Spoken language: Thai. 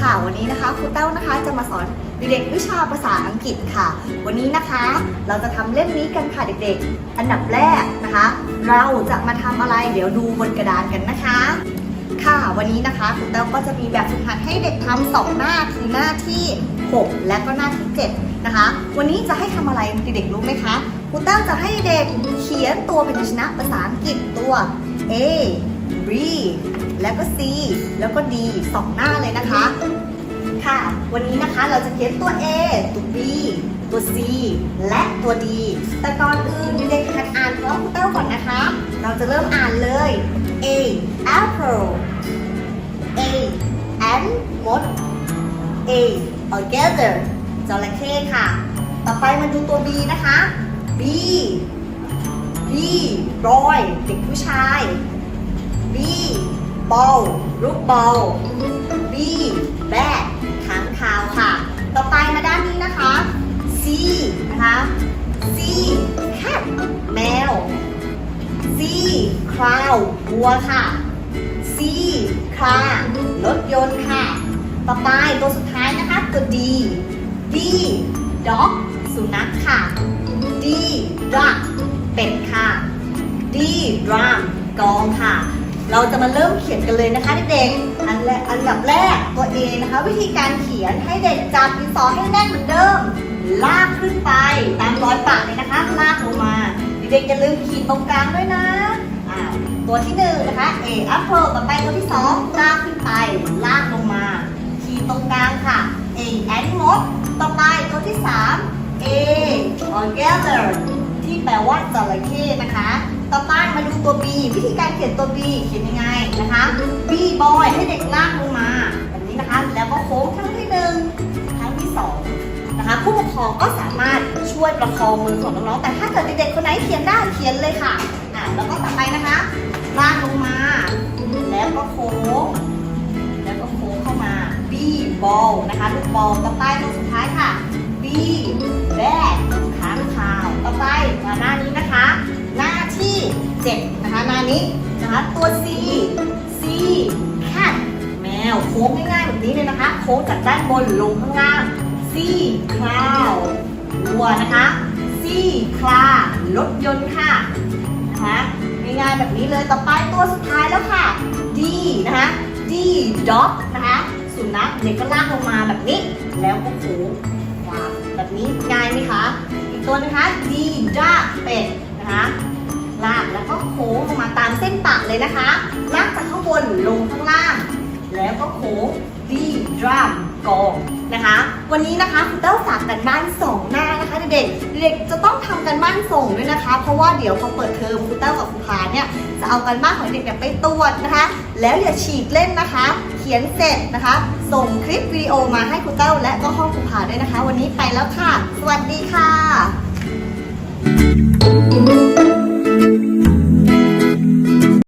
ค่ะ วันนี้นะคะครูเต้านะคะจะมาสอนเด็กๆวิชาภาษาอังกฤษค่ะ วันนี้นะคะเราจะทำเล่มนี้กันค่ะเด็กๆ อันดับแรกนะคะ เราจะมาทำอะไรเดี๋ยวดูบนกระดานกันนะคะ ค่ะวันนี้นะคะครูเต้าก็จะมีแบบฝึกหัดให้เด็กทำสองหน้าคือหน้าที่ 6 และก็หน้าที่ 7 นะคะ วันนี้จะให้ทำอะไรเด็กๆรู้ไหมคะครูเต้าจะให้เด็กเขียนตัวพยัญชนะภาษาอังกฤษตัว A B แล้วก็ C แล้วก็ D สองหน้าเลยนะคะ ค่ะ วันนี้นะคะเราจะเขียนตัว A ตัว B ตัว C และตัว D แต่ก่อนอื่นเด็กๆหัดอ่านพร้อมคุณเต้าก่อนนะคะ เราจะเริ่มอ่านเลย A apple A ant มด A alligator จระเข้ค่ะ ต่อไปมาดูตัว B นะคะ B B boy เด็กผู้ชาย B ball ลูกบอล B bat ค้างคาวค่ะ ต่อไปมาด้านนี้นะคะ C นะคะ C cat แมว C cloud วัวค่ะ C car รถยนต์ค่ะ ต่อไปตัวสุดท้ายนะคะตัว D D dog สุนัขค่ะ D duck เป็ดค่ะ D drum กองค่ะ เราจะมาเริ่มเขียนกันเลยนะคะเด็กๆอันแรกอันดับแรกตัว A นะคะ วิธีการเขียนให้เด็กจับดินสอให้แน่นเหมือนเดิม ลากขึ้นไปตามรอยปากเลยนะคะ ลากลงมาเด็กๆอย่าลืมขีดตรงกลางด้วยนะอ่าตัวที่หนึ่งนะคะ A apple ต่อไปตัวที่สองลากขึ้นไปลากลงมา ขีดตรงกลางค่ะ A animal ต่อไปตัวที่สาม A alligator ที่แปลว่าจระเข้นะคะ ต่อไปมาดูตัว B วิธีการเขียนตัว B เขียนยังไงนะคะ B boy ให้เด็กลากลงมาแบบนี้นะคะ แล้วก็โค้งครั้งที่หนึ่งครั้งที่สองนะคะ ผู้ปกครองก็สามารถช่วยประคองมือของน้องๆ แต่ถ้าเกิดเด็กๆคนไหนเขียนได้เขียนเลยค่ะ อะแล้วก็ต่อไปนะคะลากลงมา แล้วก็โค้ง แล้วก็โค้งเข้ามา B ball นะคะลูกบอลต่อไปตัวสุดท้ายค่ะ B bat 7นะคะหน้านี้นะคะตัว C C cat แมวโค้งง่ายๆแบบนี้เลยนะคะ โค้งจากด้านบนลงข้างล่าง C cloud วัวนะคะ C car รถยนต์ค่ะนะคะง่ายๆแบบนี้เลยต่อไปตัวสุดท้ายแล้วค่ะ D นะคะ D dog นะคะ สุนัขเด็กก็ลากลงมาแบบนี้ แล้วก็โค้งวางแบบนี้ง่ายไหมคะ อีกตัวนะคะ D duck เป็ด ส้นปะเลยนะคะ ลากจากข้างบนลงข้างล่าง แล้วก็โค้ง D drum กองนะคะ วันนี้นะคะคุณเต้าฝากกันบ้านสองหน้านะคะเด็กๆเด็กจะต้องทำกันบ้านส่งด้วยนะคะ เพราะว่าเดี๋ยวพอเปิดเทอมคุณเต้ากับคุณพาเนี่ยจะเอากันบ้านของเด็กเนี่ยไปตรวจนะคะ แล้วอย่าฉีกเล่นนะคะ เขียนเสร็จนะคะ ส่งคลิปวิดีโอมาให้คุณเต้าและก็ห้องคุณพาด้วยนะคะ วันนี้ไปแล้วค่ะ สวัสดีค่ะ